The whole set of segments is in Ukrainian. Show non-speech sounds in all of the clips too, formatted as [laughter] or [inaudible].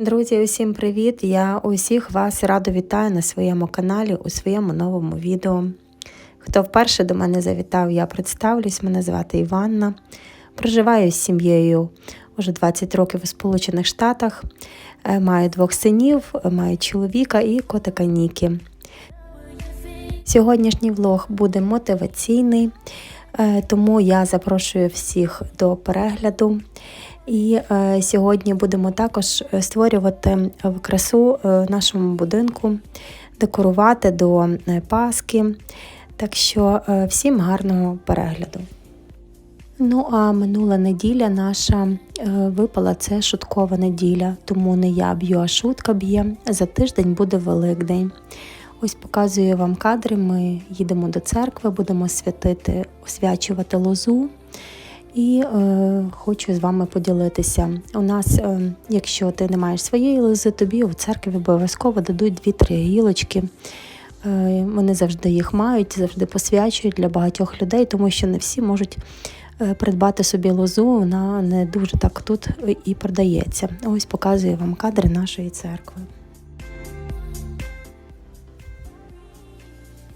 Друзі, усім привіт! Я усіх вас радо вітаю на своєму каналі у своєму новому відео. Хто вперше до мене завітав, я представлюсь, мене звати Іванна. Проживаю з сім'єю вже 20 років у Сполучених Штатах. Е, Маю двох синів, маю чоловіка і котика Нікі. Сьогоднішній влог буде мотиваційний, е, тому я запрошую всіх до перегляду. І е, сьогодні будемо також е, створювати е, красу е, в нашому будинку, декорувати до Пасхи. Так що е, всім гарного перегляду. Ну а минула неділя наша е, випала це шуткова неділя, тому не я б'ю, а шутка б'є. За тиждень буде Великдень. Ось показую вам кадри. Ми їдемо до церкви, будемо святити, освячувати лозу. І е, хочу з вами поділитися. У нас, е, якщо ти не маєш своєї лози, тобі у церкві обов'язково дадуть 2-3 гілочки. Е, вони завжди їх мають, завжди посвячують для багатьох людей, тому що не всі можуть е, придбати собі лозу, вона не дуже так тут і продається. Ось показую вам кадри нашої церкви.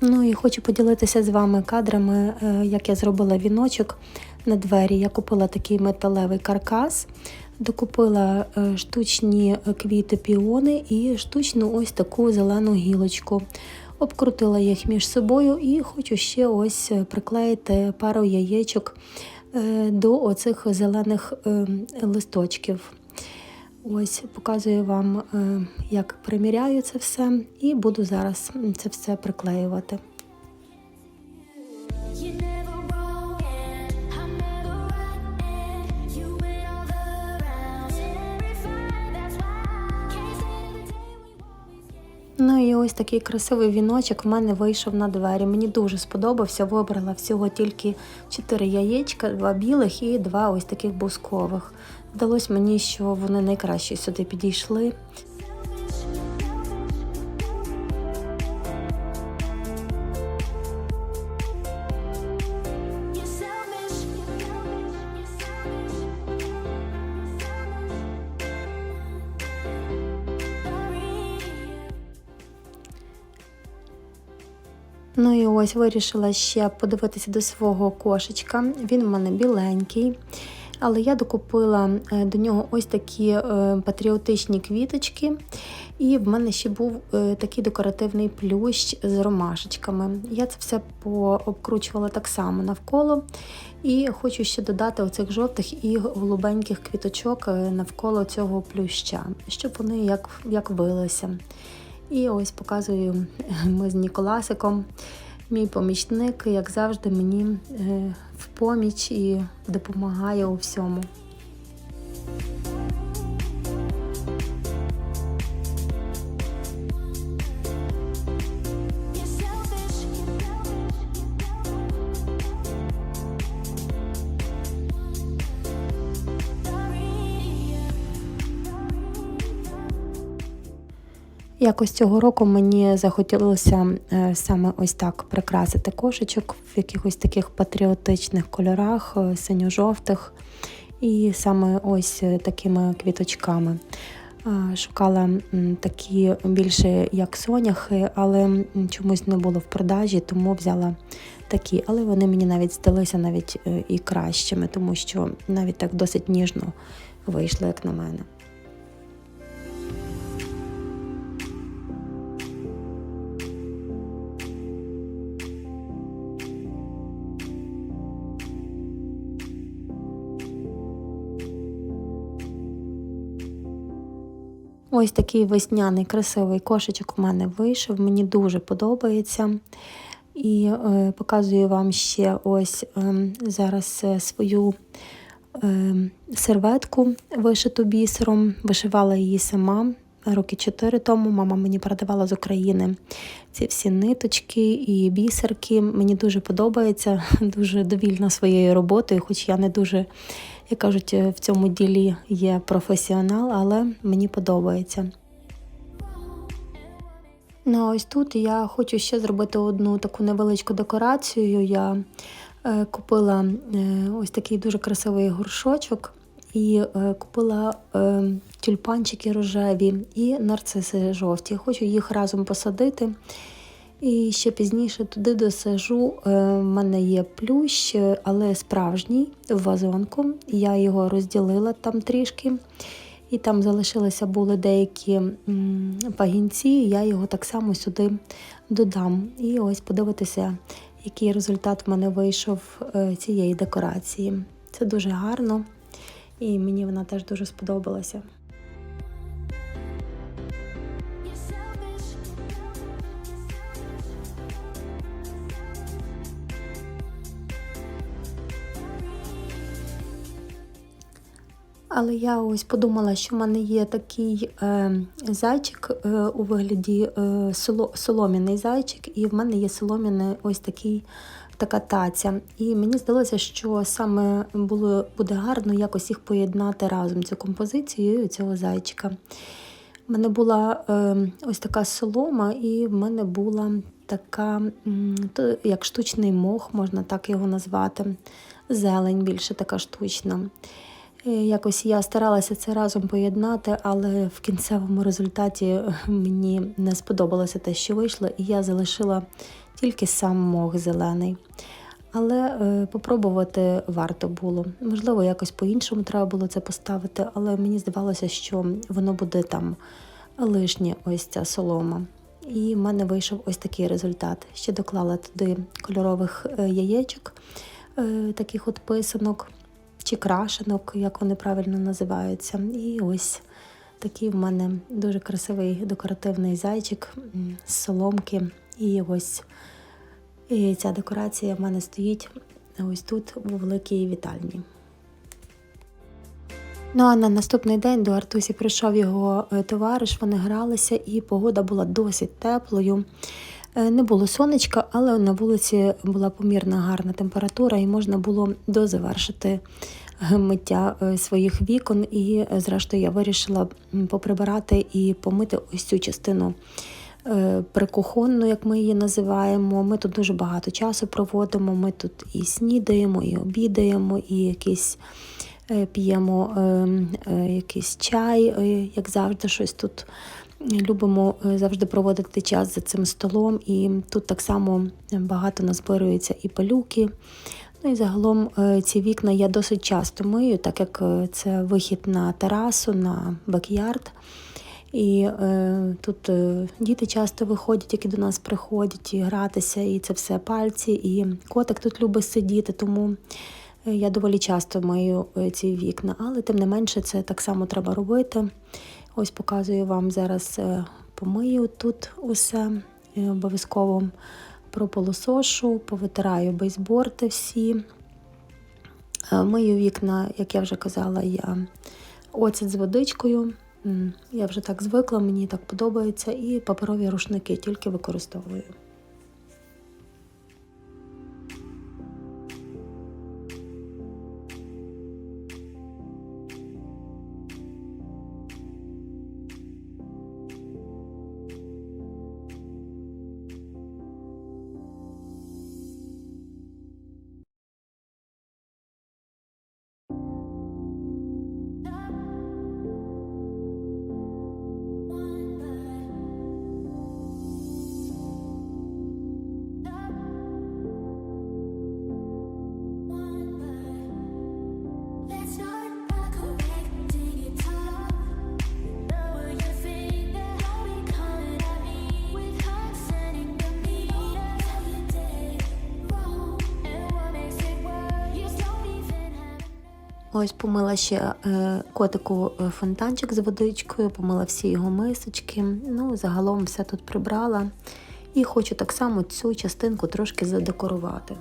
Ну і хочу поділитися з вами кадрами, е, як я зробила віночок на двері. Я купила такий металевий каркас, докупила е, штучні квіти піони і штучну ось таку зелену гілочку. Обкрутила їх між собою і хочу ще ось приклеїти пару яєчок е, до оцих зелених е, листочків. Ось показую вам, е, як приміряю це все, і буду зараз це все приклеювати. Ну і ось такий красивий віночок в мене вийшов на двері. Мені дуже сподобався. Вибрала всього тільки 4 яєчка, два білих і два ось таких бускових. Здалось мені, що вони найкраще сюди підійшли. Ну і ось вирішила ще подивитися до свого кошечка. Він в мене біленький. Але я докупила е, до нього ось такі е, патріотичні квіточки. І в мене ще був е, такий декоративний плющ з ромашечками. Я це все пообкручувала так само навколо. І хочу ще додати оцих жовтих і голубеньких квіточок навколо цього плюща, щоб вони як, як вилися. І ось показую [laughs] ми з Ніколасиком. Мій помічник, як завжди, мені е, в поміч і допомагає у всьому. Якось цього року мені захотілося е, саме ось так прикрасити кошечок в якихось таких патріотичних кольорах, е, синьо-жовтих, і саме ось е, такими квіточками. Шукала такі більше як соняхи, але чомусь не було в продажі, тому взяла такі. Але вони мені навіть здалися навіть і кращими, тому що навіть так досить ніжно вийшло, як на мене. Ось такий весняний красивий кошечок у мене вийшов. Мені дуже подобається. І е, показую вам ще ось е, зараз свою е, серветку вишиту бісером. Вишивала її сама роки 4 тому. Мама мені передавала з України ці всі ниточки і бісерки. Мені дуже подобається, [laughs] дуже довільна своєю роботою, хоч я не дуже, як кажуть, в цьому ділі є професіонал, але мені подобається. Ну, а ось тут я хочу ще зробити одну таку невеличку декорацію. Я е, купила е, ось такий дуже красивий горшочок і е, купила е, тюльпанчики рожеві і нарциси жовті. Хочу їх разом посадити. І ще пізніше туди досажу. У мене є плющ, е, але справжній в вазонку. Я його розділила там трішки. І там залишилися були деякі пагінці, я його так само сюди додам. І ось подивитися, який результат в мене вийшов е, цієї декорації. Це дуже гарно, і мені вона теж дуже сподобалася. Але я ось подумала, що в мене є такий е, зайчик е, у вигляді е, соло, солом'яний зайчик, і в мене є солом'яний ось такий, така таця. І мені здалося, що саме було, буде гарно якось їх поєднати разом цю композицію і цього зайчика. У мене була е, ось така солома, і в мене була така, як штучний мох, можна так його назвати. Зелень більше така штучна. Е, Якось я старалася це разом поєднати, але в кінцевому результаті е, мені не сподобалося те, що вийшло, і я залишила тільки сам мох зелений. Але е, попробувати варто було. Можливо, якось по-іншому треба було це поставити, але мені здавалося, що воно буде там лишнє, ось ця солома. І в мене вийшов ось такий результат. Ще доклала туди кольорових яєчок, таких от писанок чи крашенок, як вони правильно називаються. І ось такий в мене дуже красивий декоративний зайчик з соломки. І ось і ця декорація в мене стоїть ось тут у великій вітальні. Ну а на наступний день до Артусі прийшов його е, товариш, вони гралися, і погода була досить теплою. Е, Не було сонечка, але на вулиці була помірна гарна температура, і можна було дозавершити е, миття е, своїх вікон. І, зрештою, я вирішила поприбирати і помити ось цю частину прикухонну, як ми її називаємо. Ми тут дуже багато часу проводимо. Ми тут і снідаємо, і обідаємо, і якісь п'ємо е, е, якийсь чай, як завжди, щось тут любимо е, завжди проводити час за цим столом. І тут так само багато назбирується і пилюки. Ну і загалом е, ці вікна я досить часто мию, так як е, це вихід на терасу, на бекярд. І е, тут е, діти часто виходять, які до нас приходять і гратися, і це все пальці. І котик тут любить сидіти, тому е, я доволі часто мию е, ці вікна. Але тим не менше, це так само треба робити. Ось показую вам зараз е, помию тут усе. е, Обов'язково прополосошу, повитираю бейсборди всі. Е, Мию вікна, як я вже казала, я оцет з водичкою. Я вже так звикла, мені так подобається. І паперові рушники тільки використовую. Ось помила ще е, котику е, фонтанчик з водичкою, помила всі його мисочки. Ну, загалом все тут прибрала. І хочу так само цю частинку трошки задекорувати.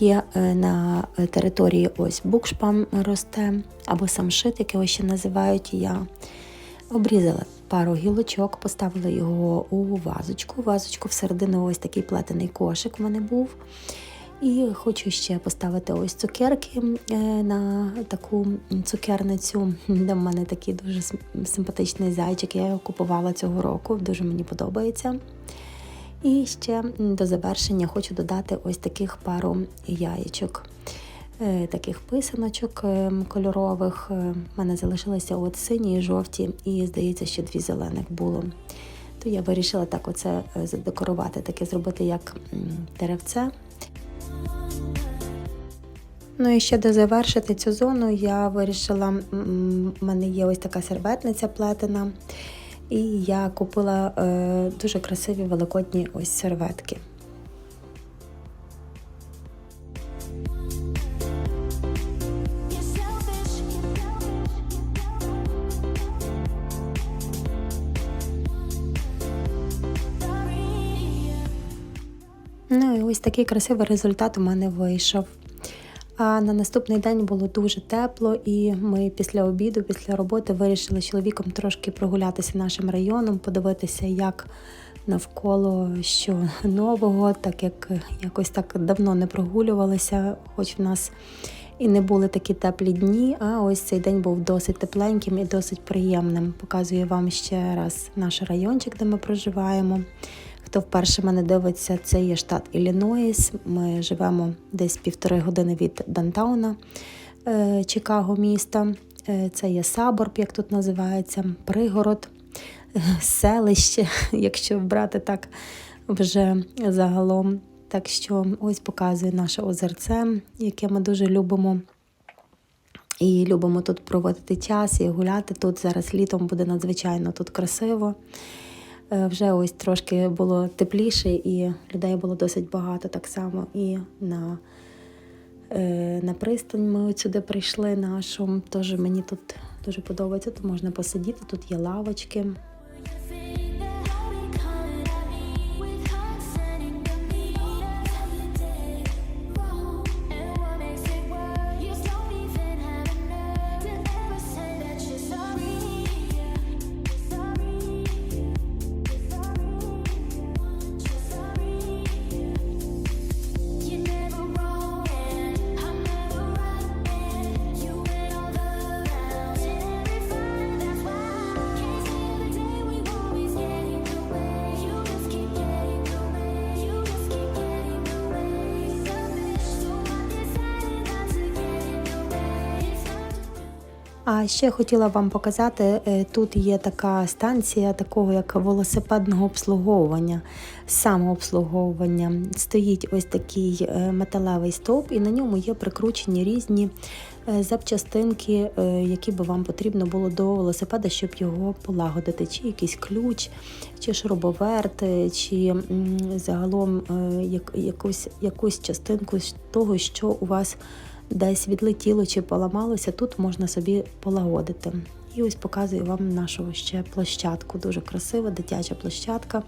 Є е, на території ось букшпам росте, або самшит, як його ще називають. Я обрізала пару гілочок, поставила його у вазочку. Вазочку всередину ось такий плетений кошик у мене був. І хочу ще поставити ось цукерки е, на таку цукерницю, де в мене такий дуже симпатичний зайчик. Я його купувала цього року, дуже мені подобається. І ще до завершення хочу додати ось таких пару яєчок, е, таких писаночок е, кольорових. У мене залишилися от сині і жовті, і здається, ще дві зелених було. То я вирішила так оце е, задекорувати, таке зробити як деревце. Ну і ще дозавершити цю зону я вирішила, в мене є ось така серветниця плетена, і я купила е, дуже красиві великодні ось серветки. Ну і ось такий красивий результат у мене вийшов. А на наступний день було дуже тепло, і ми після обіду, після роботи вирішили з чоловіком трошки прогулятися нашим районом, подивитися, як навколо що нового, так як якось так давно не прогулювалися, хоч в нас і не були такі теплі дні. А ось цей день був досить тепленьким і досить приємним. Показую вам ще раз наш райончик, де ми проживаємо. Хто вперше мене дивиться, це є штат Іллінойс. Ми живемо десь півтори години від Дантауна е, Чикаго міста. Е, Це є Саборб, як тут називається, пригород, [laughs] селище, [laughs] якщо брати так вже загалом. Так що ось показує наше озерце, яке ми дуже любимо. І любимо тут проводити час і гуляти. Тут зараз літом буде надзвичайно тут красиво. Е, Вже ось трошки було тепліше, і людей було досить багато так само. І на, е, на пристань ми от сюди прийшли нашу. Тож мені тут дуже подобається. Тут можна посидіти, тут є лавочки. А ще хотіла вам показати, е, тут є така станція такого як велосипедного обслуговування, самообслуговування. Стоїть ось такий е, металевий стовп, і на ньому є прикручені різні е, запчастинки, які би вам потрібно було до велосипеда, щоб його полагодити. Чи якийсь ключ, чи шуруповерт, е, чи загалом якусь, якусь частинку того, що у вас десь відлетіло чи поламалося, тут можна собі полагодити. І ось показую вам нашу ще площадку. Дуже красива дитяча площадка.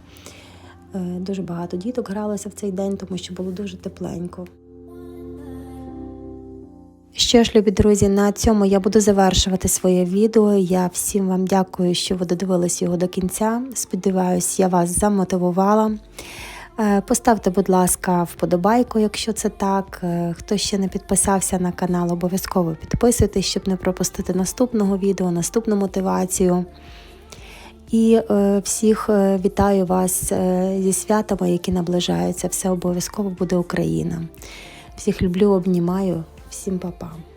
Е, Дуже багато діток гралося в цей день, тому що було дуже тепленько. Що ж, любі друзі, на цьому я буду завершувати своє відео. Я всім вам дякую, що ви додивились його до кінця. Сподіваюсь, я вас замотивувала. Е, Поставте, будь ласка, вподобайку, якщо це так. Е, Хто ще не підписався на канал, обов'язково підписуйтесь, щоб не пропустити наступного відео, наступну мотивацію. І е, всіх вітаю вас зі святами, які наближаються. Все обов'язково буде Україна. Всіх люблю, обнімаю. Всім па-па.